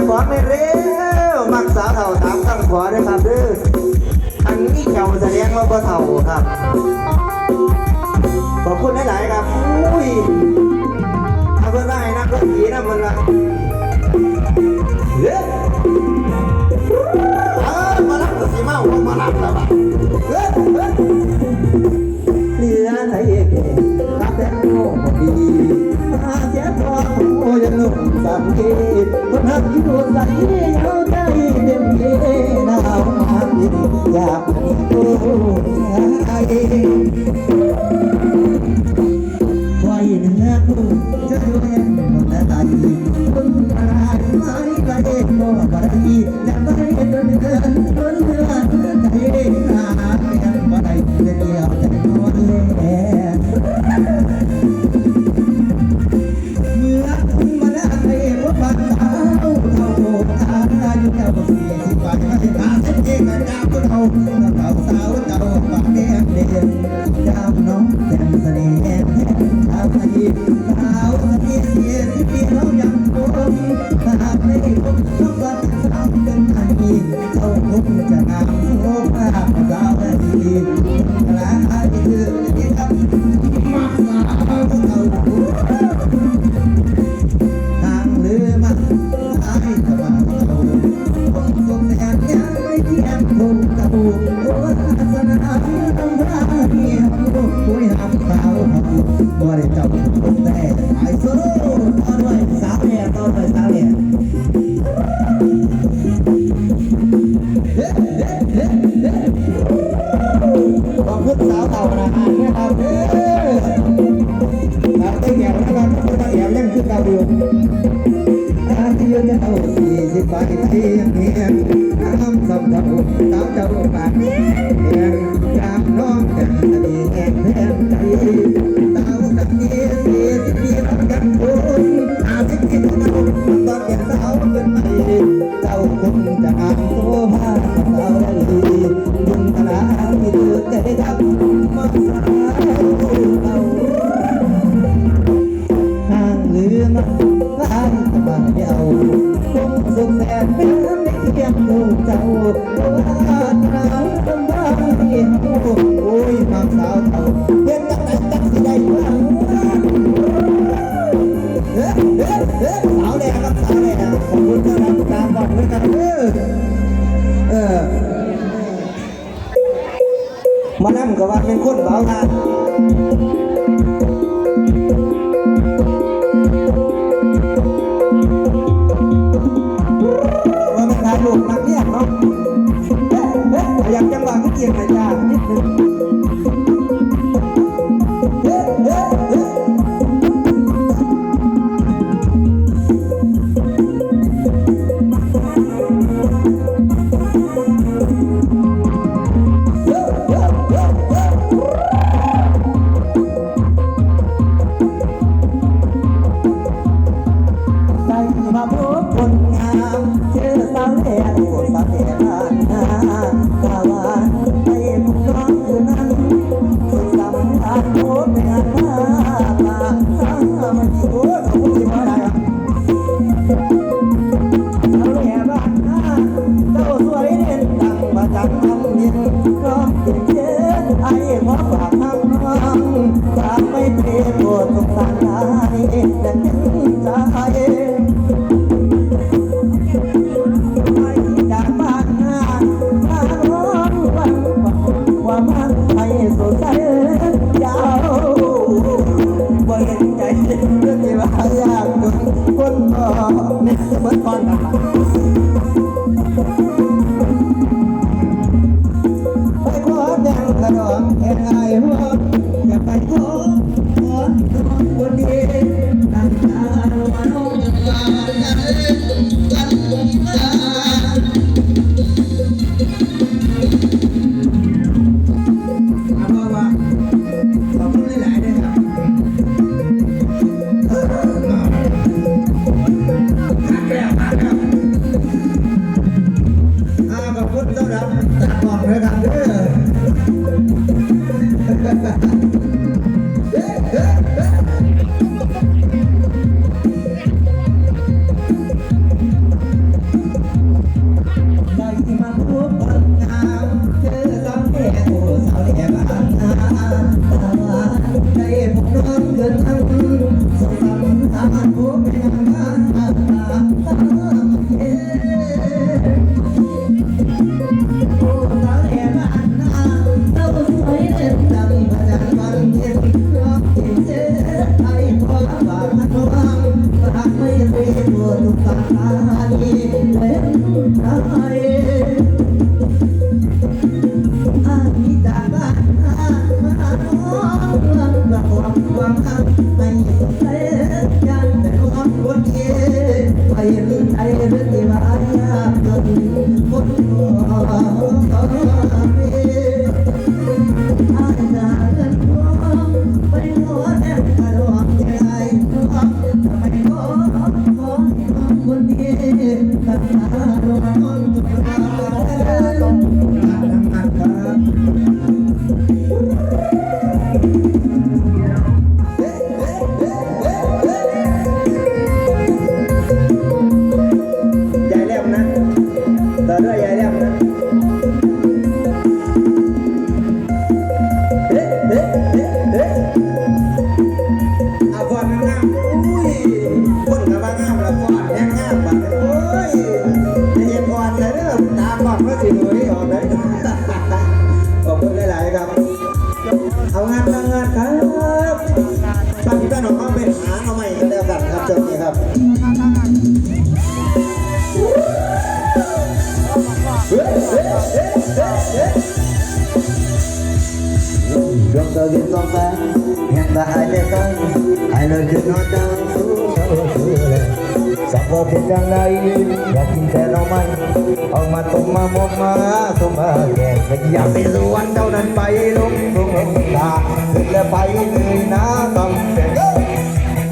จะขอไม่เร็ว มักสาวเท่าตามข้างขอได้ครับเด้ออันนี้เก่าแสดงว่าบ่เท่าครับ ขอบคุณหลาย ๆ ครับ อุ้ยเอาเพื่อนได้นะก็ดีนะมันละ know. กินเตียงเมียน้ำสมบูรณ์สาวเจ้าปาก เอียงไใจมาพบคนงาม and I hope Thank. I'm ครับเจ้านี้ครับดวงตาเย็นต้องแสงเห็นตาหายใจตั้หายเลยคือนอนจังสู้สู้เลยสับว่าเป็นยังไงอยากกินแต่เราไม้เอามาต้มมาหมกมาต้มมาแกงอยากไปรวนเท่านั้นไปลุกลงลงตาถึงแล้วไปเลยนะต้องเป็น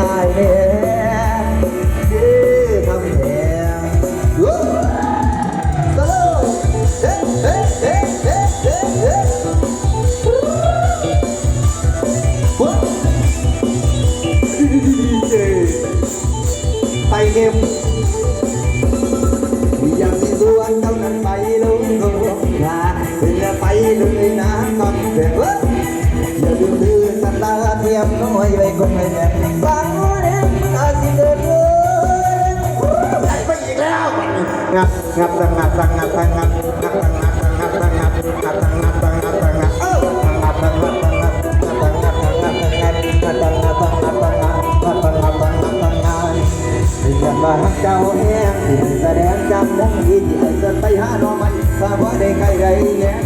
อายแม่คือคำแงสโลเด้เด้เด้เด้เด้ไปเก็บยังมีส่เท่านั้นงเป็นไลุ้นเด็อย่ em nói về cùng người đẹp bán đến ta xin đơn ไปอีกแล้วงับงับตังงับตังงับตังงับงับตังงับตังงับตังงับงับตังงับตังงับตังงับเอองับตังงับตังงับงับตังงับตังงับงับตังงับตังงับตังงับงับตังงับตังงับตังงับที่จะมาหักเจ้าแห้งที่แสดงจำมงดีที่เคยเกิดไปหาน้องมันว่าบ่ได้ใครใดแห้ง